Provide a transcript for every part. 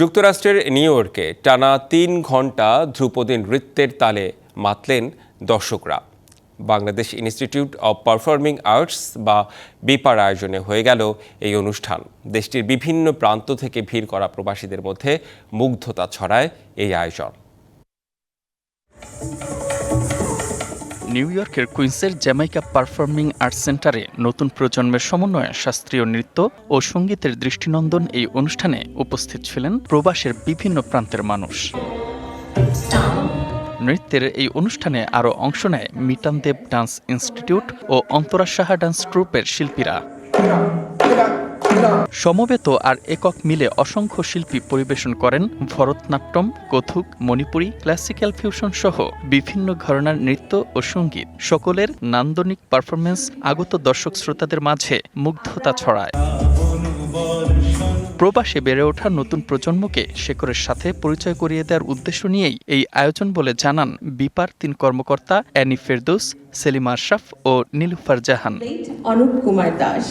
যুক্তরাষ্ট্রের নিউ ইয়র্কে টানা তিন ঘণ্টা ধ্রুপদী নৃত্যের তালে মাতলেন দর্শকরা। Bangladesh institute of performing arts বা বিপার আয়োজনে হয়ে গেল এই অনুষ্ঠান। দেশটির বিভিন্ন প্রান্ত থেকে ভিড় করা প্রবাসীদের মধ্যে মুগ্ধতা ছড়ায় এই আয়োজন। নিউ ইয়র্কের কুইন্সের জ্যামাইকা পারফর্মিং আর্টস সেন্টারে নতুন প্রজন্মের সমন্বয়ে শাস্ত্রীয় নৃত্য ও সঙ্গীতের দৃষ্টিনন্দন এই অনুষ্ঠানে উপস্থিত ছিলেন প্রবাসের বিভিন্ন প্রান্তের মানুষ। নৃত্যের এই অনুষ্ঠানে আরও অংশ নেয় মিটান দেব ডান্স ইনস্টিটিউট ও অন্তরা সাহা ডান্স ট্রুপের শিল্পীরা। সমবেত আর একক মিলে অসংখ্য শিল্পী পরিবেশন করেন ভরতনাট্যম কথক মণিপুরী, ক্লাসিক্যাল ফিউশন সহ বিভিন্ন ঘরানার নৃত্য ও সংগীত। সকলের নান্দনিক পারফরমেন্স আগত দর্শক শ্রোতাদের মাঝে মুগ্ধতা ছড়ায়। প্রবাসে বেড়ে ওঠা নতুন প্রজন্মকে শেকরের সাথে পরিচয় করিয়ে দেওয়ার উদ্দেশ্য নিয়েই এই আয়োজন বলে জানান বিপার তিন কর্মকর্তা অ্যানি ফেরদৌস, সেলিম আশরাফ ও নীলুফার জাহান অনুপ কুমার দাস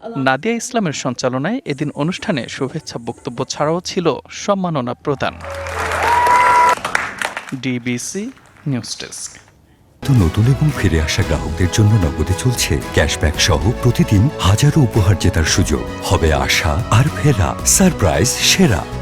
নাদিয়া ইসলামের সঞ্চালনায় এদিন অনুষ্ঠানে শুভেচ্ছা বক্তব্য ছাড়াও ছিল সম্মাননা প্রদান। ডিবিসি নিউজ ডেস্ক নতুন এবং ফিরে আসা গ্রাহকদের জন্য নগদে চলছে ক্যাশব্যাক সহ প্রতিদিন হাজারো উপহার জেতার সুযোগ। হবে আশা আর ফেরা, সারপ্রাইজ, সেরা।